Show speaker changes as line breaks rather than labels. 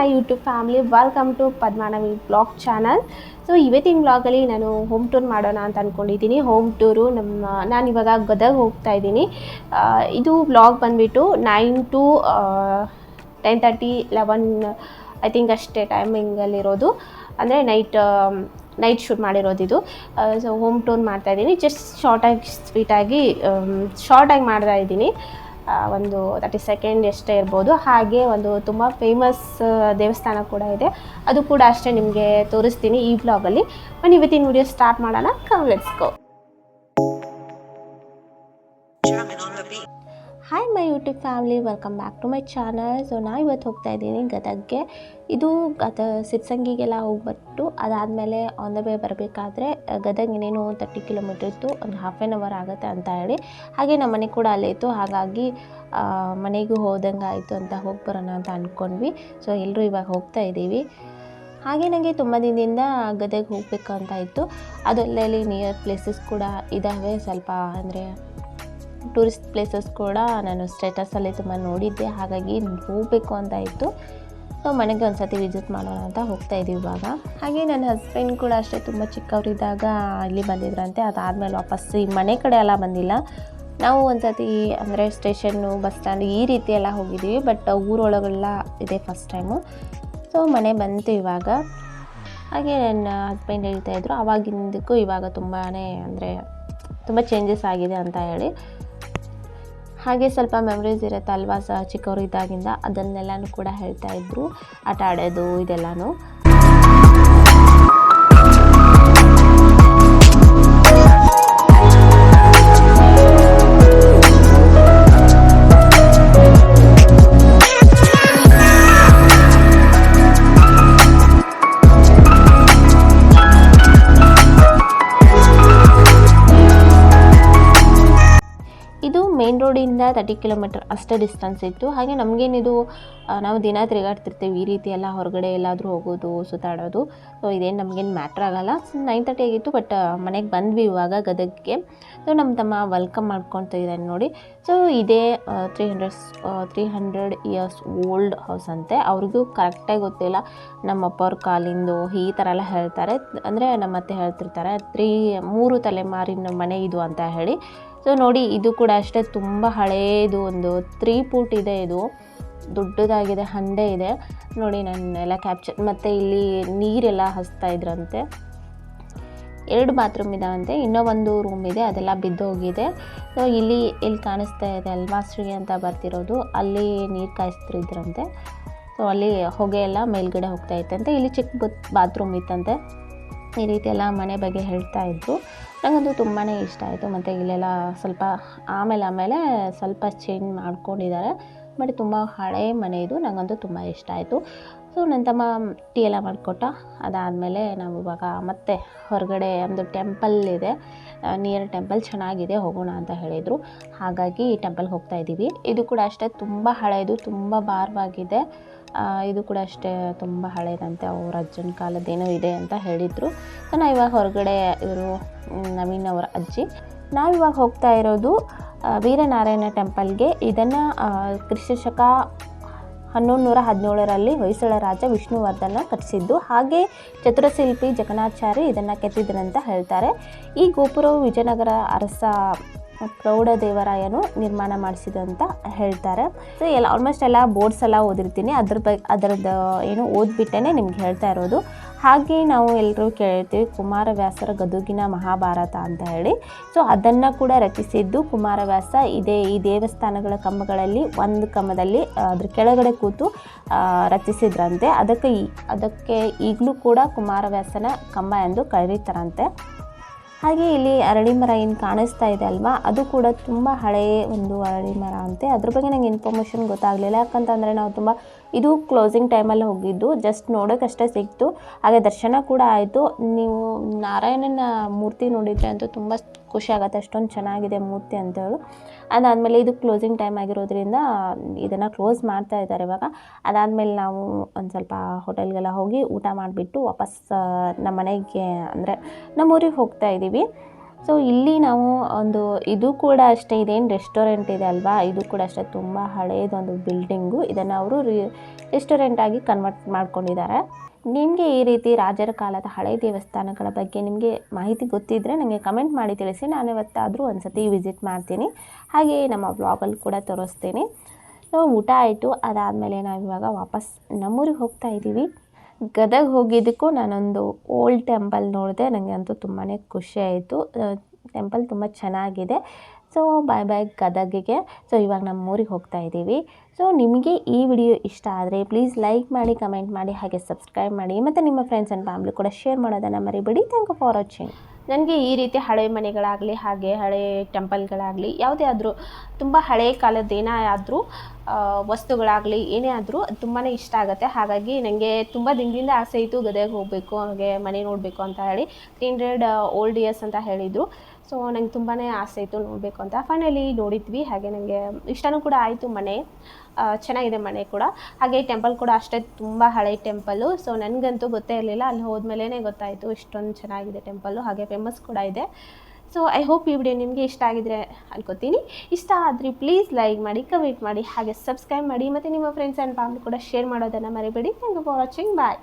My YouTube family welcome to Padmanavi blog channel so ಇವತ್ತಿನ ಬ್ಲಾಗಲ್ಲಿ ನಾನು ಹೋಮ್ ಟೂರ್ ಮಾಡೋಣ ಅಂತ ಅಂದ್ಕೊಂಡಿದ್ದೀನಿ ಹೋಮ್ ಟೂರು ನಮ್ಮ ನಾನು ಇವಾಗ ಗದಗ ಹೋಗ್ತಾ ಇದ್ದೀನಿ. ಇದು ಬ್ಲಾಗ್ ಬಂದುಬಿಟ್ಟು nine to ten thirty eleven I think ಅಷ್ಟೇ ಟೈಮಿಂಗಲ್ಲಿರೋದು ಅಂದರೆ ನೈಟ್ ನೈಟ್ ಶೂಟ್ ಮಾಡಿರೋದು ಇದು. ಸೊ ಹೋಮ್ ಟೂರ್ ಮಾಡ್ತಾ ಇದ್ದೀನಿ. ಜಸ್ಟ್ ಶಾರ್ಟಾಗಿ ಸ್ವೀಟಾಗಿ ಶಾರ್ಟಾಗಿ ಮಾಡ್ತಾ ಇದ್ದೀನಿ. ಆ, ಒಂದು ತರ್ಟಿ ಸೆಕೆಂಡ್ ಎಷ್ಟೇ ಇರ್ಬೋದು. ಹಾಗೆ ಒಂದು ತುಂಬ ಫೇಮಸ್ ದೇವಸ್ಥಾನ ಕೂಡ ಇದೆ. ಅದು ಕೂಡ ಅಷ್ಟೇ ನಿಮಗೆ ತೋರಿಸ್ತೀನಿ ಈ ಬ್ಲಾಗಲ್ಲಿ ಬನ್ನಿ, ಇವತ್ತಿನ ವಿಡಿಯೋ ಸ್ಟಾರ್ಟ್ ಮಾಡೋಣ. Come let's go hi my YouTube family welcome back to my channel so ನಾ ಇವತ್ತು ಹೋಗ್ತಾ ಇದ್ದೀನಿ ಗದಗ್ಗೆ. ಇದು ಗದ ಸಿದ್ಸಂಗಿಗೆಲ್ಲ ಹೋಗ್ಬಿಟ್ಟು ಅದಾದಮೇಲೆ ಆನ್ ದ ವೇ ಬರಬೇಕಾದ್ರೆ ಗದಗ ಇನ್ನೇನು ತರ್ಟಿ ಕಿಲೋಮೀಟರ್ ಇತ್ತು ಒಂದು ಹಾಫ್ ಆನ್ ಅವರ್ ಆಗುತ್ತೆ ಅಂತ ಹೇಳಿ. ಹಾಗೆ ನಮ್ಮ ಮನೆ ಕೂಡ ಅಲ್ಲೇ ಇತ್ತು. ಹಾಗಾಗಿ ಮನೆಗೂ ಹೋದಂಗೆ ಆಯಿತು ಅಂತ ಹೋಗಿ ಬರೋಣ ಅಂತ ಅಂದ್ಕೊಂಡ್ವಿ ಸೊ ಎಲ್ಲರೂ ಇವಾಗ ಹೋಗ್ತಾ ಇದ್ದೀವಿ. ಹಾಗೆ ನನಗೆ ತುಂಬ ದಿನದಿಂದ ಗದಗ ಹೋಗಬೇಕು ಅಂತ ಇತ್ತು. ಅದಲ್ಲಲ್ಲಿ ನಿಯರ್ ಪ್ಲೇಸಸ್ ಕೂಡ ಇದ್ದಾವೆ ಸ್ವಲ್ಪ ಅಂದರೆ ಟೂರಿಸ್ಟ್ ಪ್ಲೇಸಸ್ ಕೂಡ ನಾನು ಸ್ಟೇಟಸಲ್ಲಿ ತುಂಬ ನೋಡಿದ್ದೆ. ಹಾಗಾಗಿ ಹೋಗಬೇಕು ಅಂತ ಇತ್ತು. ಸೊ, ಮನೆಗೆ ಒಂದು ಸತಿ ವಿಸಿಟ್ ಮಾಡೋಣ ಅಂತ ಹೋಗ್ತಾ ಇದ್ದೀವಿ ಇವಾಗ. ಹಾಗೆ ನನ್ನ ಹಸ್ಬೆಂಡ್ ಕೂಡ ಅಷ್ಟೇ ತುಂಬ ಚಿಕ್ಕವರಿದ್ದಾಗ ಇಲ್ಲಿ ಬಂದಿದ್ರಂತೆ. ಅದಾದಮೇಲೆ ವಾಪಸ್ ಈ ಮನೆ ಕಡೆ ಎಲ್ಲ ಬಂದಿಲ್ಲ. ನಾವು ಒಂದು ಸತಿ ಅಂದರೆ ಸ್ಟೇಷನ್ನು, ಬಸ್ ಸ್ಟ್ಯಾಂಡ್ ಈ ರೀತಿ ಎಲ್ಲ ಹೋಗಿದ್ದೀವಿ ಬಟ್ ಊರೊಳಗೆಲ್ಲ ಇದೆ ಫಸ್ಟ್ ಟೈಮು. ಸೊ, ಮನೆ ಬಂತು ಇವಾಗ. ಹಾಗೆ ನನ್ನ ಹಸ್ಬೆಂಡ್ ಹೇಳ್ತಾಯಿದ್ರು ಆವಾಗಿಂದಕ್ಕೂ ಇವಾಗ ತುಂಬಾ ಅಂದರೆ ತುಂಬ ಚೇಂಜಸ್ ಆಗಿದೆ ಅಂತ ಹೇಳಿ. ಹಾಗೆ ಸ್ವಲ್ಪ ಮೆಮ್ರೀಸ್ ಇರುತ್ತೆ ಅಲ್ವಾ ಸ ಚಿಕ್ಕವರು ಇದ್ದಾಗಿಂದ? ಅದನ್ನೆಲ್ಲನೂ ಕೂಡ ಹೇಳ್ತಾ ಇದ್ರು. ಆಟ ಆಡೋದು, ಇದೆಲ್ಲನೂ. ರೋಡಿಂದ ತರ್ಟಿ ಕಿಲೋಮೀಟರ್ ಅಷ್ಟೇ ಡಿಸ್ಟೆನ್ಸ್ ಇತ್ತು. ಹಾಗೆ ನಮಗೇನಿದು ನಾವು ದಿನ ತಿರುಗಾಡ್ತಿರ್ತೀವಿ ಈ ರೀತಿ ಎಲ್ಲ ಹೊರಗಡೆ ಎಲ್ಲಾದರೂ ಹೋಗೋದು, ಸುತ್ತಾಡೋದು. ಸೊ ಇದೇನು ನಮಗೇನು ಮ್ಯಾಟ್ರ್ ಆಗಲ್ಲ. ನೈನ್ ತರ್ಟಿ ಆಗಿತ್ತು ಬಟ್ ಮನೆಗೆ ಬಂದ್ವಿ ಇವಾಗ ಗದಗಿಗೆ. ಸೊ ನಮ್ಮ ತಮ್ಮ ವೆಲ್ಕಮ್ ಮಾಡ್ಕೊತ ಇದ್ದಾನೆ ನೋಡಿ. ಸೊ ಇದೇ three hundred three hundred years old house ಅಂತೆ. ಅವ್ರಿಗೂ ಕರೆಕ್ಟಾಗಿ ಗೊತ್ತಿಲ್ಲ. ನಮ್ಮ ಅಪ್ಪವ್ರ ಕಾಲಿಂದು ಈ ಥರ ಎಲ್ಲ ಹೇಳ್ತಾರೆ. ಅಂದರೆ ನಮ್ಮ ಅತ್ತೆ ಹೇಳ್ತಿರ್ತಾರೆ, ತ್ರೀ, ಮೂರು ತಲೆಮಾರಿನ ಮನೆ ಇದು ಅಂತ ಹೇಳಿ. ಸೊ ನೋಡಿ, ಇದು ಕೂಡ ಅಷ್ಟೇ ತುಂಬ ಹಳೆಯದು ಒಂದು ತ್ರೀ ಫೂಟ್ ಇದೆ ಇದು. ದೊಡ್ಡದಾಗಿದೆ, ಹಂಡೆ ಇದೆ. ನೋಡಿ ನಾನೆಲ್ಲ ಕ್ಯಾಪ್ಚರ್ ಮತ್ತು ಇಲ್ಲಿ ನೀರೆಲ್ಲ ಹಸ್ತಾ ಇದ್ರಂತೆ. ಎರಡು ಬಾತ್ರೂಮ್ ಇದಾವಂತೆ. ಇನ್ನೂ ಒಂದು ರೂಮ್ ಇದೆ, ಅದೆಲ್ಲ ಬಿದ್ದೋಗಿದೆ. ಸೊ ಇಲ್ಲಿ ಇಲ್ಲಿ ಕಾಣಿಸ್ತಾ ಇದೆ ಅಲ್ವಾ ಶ್ರೀ ಅಂತ ಬರ್ತಿರೋದು. ಅಲ್ಲಿ ನೀರು ಕಾಯಿಸ್ತಿದ್ರಂತೆ ಸೊ ಅಲ್ಲಿ ಹೊಗೆ ಎಲ್ಲ ಮೇಲ್ಗಡೆ ಹೋಗ್ತಾ ಇತ್ತಂತೆ. ಇಲ್ಲಿ ಚಿಕ್ಕ ಬಾತ್ರೂಮ್ ಇತ್ತಂತೆ. ಈ ರೀತಿ ಎಲ್ಲ ಮನೆ ಬಗ್ಗೆ ಹೇಳ್ತಾ ಇದ್ದರು ನನಗಂತೂ ತುಂಬಾ ಇಷ್ಟ ಆಯಿತು. ಮತ್ತು ಇಲ್ಲೆಲ್ಲ ಸ್ವಲ್ಪ ಆಮೇಲೆ ಆಮೇಲೆ ಸ್ವಲ್ಪ ಚೇಂಜ್ ಮಾಡ್ಕೊಂಡಿದ್ದಾರೆ. ಬಟ್ ತುಂಬ ಹಳೆ ಮನೆ ಇದು. ನನಗಂತೂ ತುಂಬ ಇಷ್ಟ ಆಯಿತು. ಸೊ ನನ್ನ ತಮ್ಮ ಟೀ ಎಲ್ಲ ಮಾಡಿಕೊಟ್ಟ. ಅದಾದಮೇಲೆ ನಾವು ಇವಾಗ ಮತ್ತೆ ಹೊರಗಡೆ ಒಂದು ಟೆಂಪಲ್ ಇದೆ. ನಿಯರ್ ಟೆಂಪಲ್ ಚೆನ್ನಾಗಿದೆ, ಹೋಗೋಣ ಅಂತ ಹೇಳಿದರು. ಹಾಗಾಗಿ ಈ ಟೆಂಪಲ್ಗೆ ಹೋಗ್ತಾ ಇದ್ದೀವಿ ಇದು ಕೂಡ ಅಷ್ಟೇ ತುಂಬ ಹಳೆಯದು ತುಂಬ ಭಾರವಾಗಿದೆ ಇದು ಕೂಡ ಅಷ್ಟೇ ತುಂಬ ಹಳೆಯದಂತೆ ಅವ್ರ ಅಜ್ಜನ ಕಾಲದ್ದೇನೋ ಇದೆ ಅಂತ ಹೇಳಿದರು. ಸೊ ನಾವು ಇವಾಗ ಹೊರಗಡೆ ಇವರು ನವೀನ್ ಅವರ ಅಜ್ಜಿ ನಾವಿವಾಗ ಹೋಗ್ತಾ ಇರೋದು ವೀರನಾರಾಯಣ ಟೆಂಪಲ್ಗೆ. ಇದನ್ನು ಕ್ರಿಸ್ತಶಕ ಹನ್ನೊಂದು ನೂರ ಹದಿನೇಳರಲ್ಲಿ ಹೊಯ್ಸಳ ರಾಜ ವಿಷ್ಣುವರ್ಧನ ಕಟ್ಟಿಸಿದ್ದು. ಹಾಗೆ ಚತುರಶಿಲ್ಪಿ ಜಗನ್ನಾಚಾರಿ ಇದನ್ನು ಕೆತ್ತಿದ್ರಂತ ಹೇಳ್ತಾರೆ. ಈ ಗೋಪುರವು ವಿಜಯನಗರ ಅರಸ ಪ್ರೌಢದೇವರಾಯನು ನಿರ್ಮಾಣ ಮಾಡಿಸಿದಂತ ಹೇಳ್ತಾರೆ. ಸೊ, ಎಲ್ಲ ಆಲ್ಮೋಸ್ಟ್ ಎಲ್ಲ ಬೋರ್ಡ್ಸ್ ಎಲ್ಲ ಓದಿರ್ತೀನಿ. ಅದ್ರ ಬಗ್ಗೆ ಅದರದ್ದು ಏನು ಓದ್ಬಿಟ್ಟೇ ನಿಮ್ಗೆ ಹೇಳ್ತಾ ಇರೋದು. ಹಾಗೆ ನಾವು ಎಲ್ಲರೂ ಕೇಳ್ತೀವಿ ಕುಮಾರವ್ಯಾಸರ ಗದುಗಿನ ಮಹಾಭಾರತ ಅಂತ ಹೇಳಿ. ಸೊ, ಅದನ್ನು ಕೂಡ ರಚಿಸಿದ್ದು ಕುಮಾರವ್ಯಾಸ. ಇದೇ, ಈ ದೇವಸ್ಥಾನಗಳ ಕಂಬಗಳಲ್ಲಿ, ಒಂದು ಕಂಬದಲ್ಲಿ ಅದ್ರ ಕೆಳಗಡೆ ಕೂತು ರಚಿಸಿದ್ರಂತೆ. ಅದಕ್ಕೆ ಅದಕ್ಕೆ ಈಗಲೂ ಕೂಡ ಕುಮಾರವ್ಯಾಸನ ಕಂಬ ಎಂದು ಕರೀತಾರಂತೆ. ಹಾಗೆ ಇಲ್ಲಿ ಅರಳಿ ಮರ ಏನು ಕಾಣಿಸ್ತಾ ಇದೆ ಅಲ್ವಾ? ಅದು ಕೂಡ ತುಂಬ ಹಳೆಯ ಒಂದು ಅರಳಿ ಮರ ಅಂತೆ. ಅದ್ರ ಬಗ್ಗೆ ನಂಗೆ ಇನ್ಫಾರ್ಮೇಷನ್ ಗೊತ್ತಾಗಲಿಲ್ಲ. ಯಾಕಂತಂದರೆ ನಾವು ತುಂಬ ಇದು ಕ್ಲೋಸಿಂಗ್ ಟೈಮಲ್ಲಿ ಹೋಗಿದ್ದು. ಜಸ್ಟ್ ನೋಡೋಕ್ಕಷ್ಟೇ ಸಿಕ್ತು. ಹಾಗೆ ದರ್ಶನ ಕೂಡ ಆಯಿತು. ನೀವು ನಾರಾಯಣನ ಮೂರ್ತಿ ನೋಡಿದರೆ ಅಂತೂ ತುಂಬ ಖುಷಿ ಆಗುತ್ತೆ. ಅಷ್ಟೊಂದು ಚೆನ್ನಾಗಿದೆ ಮೂರ್ತಿ ಅಂತೇಳು. ಅದಾದಮೇಲೆ ಇದು ಕ್ಲೋಸಿಂಗ್ ಟೈಮ್ ಆಗಿರೋದ್ರಿಂದ ಇದನ್ನು ಕ್ಲೋಸ್ ಮಾಡ್ತಾ ಇದ್ದಾರೆ ಇವಾಗ. ಅದಾದಮೇಲೆ ನಾವು ಒಂದು ಸ್ವಲ್ಪ ಹೋಟೆಲ್ಗೆಲ್ಲ ಹೋಗಿ ಊಟ ಮಾಡಿಬಿಟ್ಟು ವಾಪಸ್ ನಮ್ಮ ಮನೆಗೆ ಅಂದರೆ ನಮ್ಮ ಊರಿಗೆ ಹೋಗ್ತಾ ಇದ್ದೀವಿ ಸೊ ಇಲ್ಲಿ ನಾವು ಒಂದು ಇದು ಕೂಡ ಅಷ್ಟೇ, ಇದೇನು ರೆಸ್ಟೋರೆಂಟ್ ಇದೆ ಅಲ್ವಾ? ಇದು ಕೂಡ ಅಷ್ಟೇ, ತುಂಬ ಹಳೆಯದೊಂದು ಬಿಲ್ಡಿಂಗು ಇದನ್ನು ಅವರು ರಿ ರೆಸ್ಟೋರೆಂಟ್ ಆಗಿ ಕನ್ವರ್ಟ್ ಮಾಡ್ಕೊಂಡಿದ್ದಾರೆ. ನಿಮಗೆ ಈ ರೀತಿ ರಾಜರ ಕಾಲದ ಹಳೆ ದೇವಸ್ಥಾನಗಳ ಬಗ್ಗೆ ನಿಮಗೆ ಮಾಹಿತಿ ಗೊತ್ತಿದ್ದರೆ ನನಗೆ ಕಮೆಂಟ್ ಮಾಡಿ ತಿಳಿಸಿ. ನಾನು ಇವತ್ತಾದರೂ ಒಂದು ಸತಿ ವಿಸಿಟ್ ಮಾಡ್ತೀನಿ. ಹಾಗೆಯೇ ನಮ್ಮ ಬ್ಲಾಗಲ್ಲಿ ಕೂಡ ತೋರಿಸ್ತೀನಿ. ಸೊ ಊಟ ಆಯಿತು. ಅದಾದಮೇಲೆ ನಾವು ಇವಾಗ ವಾಪಸ್ ನಮ್ಮೂರಿಗೆ ಹೋಗ್ತಾ ಇದ್ದೀವಿ. ಗದಗ ಹೋಗಿದ್ದಕ್ಕೂ ನಾನೊಂದು ಓಲ್ಡ್ ಟೆಂಪಲ್ ನೋಡಿದೆ ನನಗೆ ಅಂತೂ ತುಂಬಾ ಖುಷಿ ಆಯಿತು. ಟೆಂಪಲ್ ತುಂಬ ಚೆನ್ನಾಗಿದೆ. ಸೊ, ಬಾಯ್ ಬಾಯ್ ಗದಗಿಗೆ. ಸೊ, ಇವಾಗ ನಮ್ಮ ಊರಿಗೆ ಹೋಗ್ತಾ ಇದ್ದೀವಿ. ಸೊ, ನಿಮಗೆ ಈ ವಿಡಿಯೋ ಇಷ್ಟ ಆದರೆ ಪ್ಲೀಸ್ ಲೈಕ್ ಮಾಡಿ, ಕಮೆಂಟ್ ಮಾಡಿ, ಹಾಗೆ ಸಬ್ಸ್ಕ್ರೈಬ್ ಮಾಡಿ, ಮತ್ತು ನಿಮ್ಮ ಫ್ರೆಂಡ್ಸ್ ಆ್ಯಂಡ್ ಫ್ಯಾಮ್ಲಿ ಕೂಡ ಶೇರ್ ಮಾಡೋದನ್ನು ಮರಿಬೇಡಿ. ಥ್ಯಾಂಕ್ ಯು ಫಾರ್ ವಾಚಿಂಗ್ ನನಗೆ ಈ ರೀತಿ ಹಳೆ ಮನೆಗಳಾಗಲಿ, ಹಾಗೆ ಹಳೆ ಟೆಂಪಲ್ಗಳಾಗಲಿ, ಯಾವುದೇ ಆದರೂ ತುಂಬ ಹಳೆ ಕಾಲದ ಏನೇ ಆದರೂ ವಸ್ತುಗಳಾಗಲಿ, ಏನೇ ಆದರೂ ತುಂಬಾ ಇಷ್ಟ ಆಗುತ್ತೆ. ಹಾಗಾಗಿ ನನಗೆ ತುಂಬ ದಿನದಿಂದ ಆಸೆ ಇತ್ತು ಗದಗ ಹೋಗಬೇಕು, ಹಾಗೆ ಮನೆ ನೋಡಬೇಕು ಅಂತ ಹೇಳಿ ತ್ರೀ ಹಂಡ್ರೆಡ್ ಓಲ್ಡ್ ಇಯರ್ಸ್ ಅಂತ ಹೇಳಿದರು. ಸೊ ನಂಗೆ ತುಂಬಾ ಆಸೆ ಇತ್ತು ನೋಡಬೇಕು ಅಂತ. ಫೈನಲಿ ನೋಡಿದ್ವಿ, ಹಾಗೆ ನನಗೆ ಇಷ್ಟನೂ ಕೂಡ ಆಯಿತು ಮನೆ. ಚೆನ್ನಾಗಿದೆ ಮನೆ ಕೂಡ. ಹಾಗೆ ಟೆಂಪಲ್ ಕೂಡ ಅಷ್ಟೇ ತುಂಬ ಹಳೆ ಟೆಂಪಲ್ಲು ಸೊ ನನಗಂತೂ ಗೊತ್ತೇ ಇರಲಿಲ್ಲ. ಅಲ್ಲಿ ಹೋದ್ಮೇಲೆ ಗೊತ್ತಾಯಿತು ಇಷ್ಟೊಂದು ಚೆನ್ನಾಗಿದೆ ಟೆಂಪಲ್ಲು ಹಾಗೆ ಫೇಮಸ್ ಕೂಡ ಇದೆ. ಸೊ ಐ ಹೋಪ್ ಈ ವಿಡಿಯೋ ನಿಮಗೆ ಇಷ್ಟ ಆಗಿದ್ರೆ ಅನ್ಕೋತೀನಿ. ಇಷ್ಟ ಆದರೆ ಪ್ಲೀಸ್ ಲೈಕ್ ಮಾಡಿ ಕಮೆಂಟ್ ಮಾಡಿ, ಹಾಗೆ ಸಬ್ಸ್ಕ್ರೈಬ್ ಮಾಡಿ, ಮತ್ತು ನಿಮ್ಮ ಫ್ರೆಂಡ್ಸ್ ಆ್ಯಂಡ್ ಫ್ಯಾಮಿಲಿ ಕೂಡ ಶೇರ್ ಮಾಡೋದನ್ನು ಮರಿಬೇಡಿ. Thank you for watching bye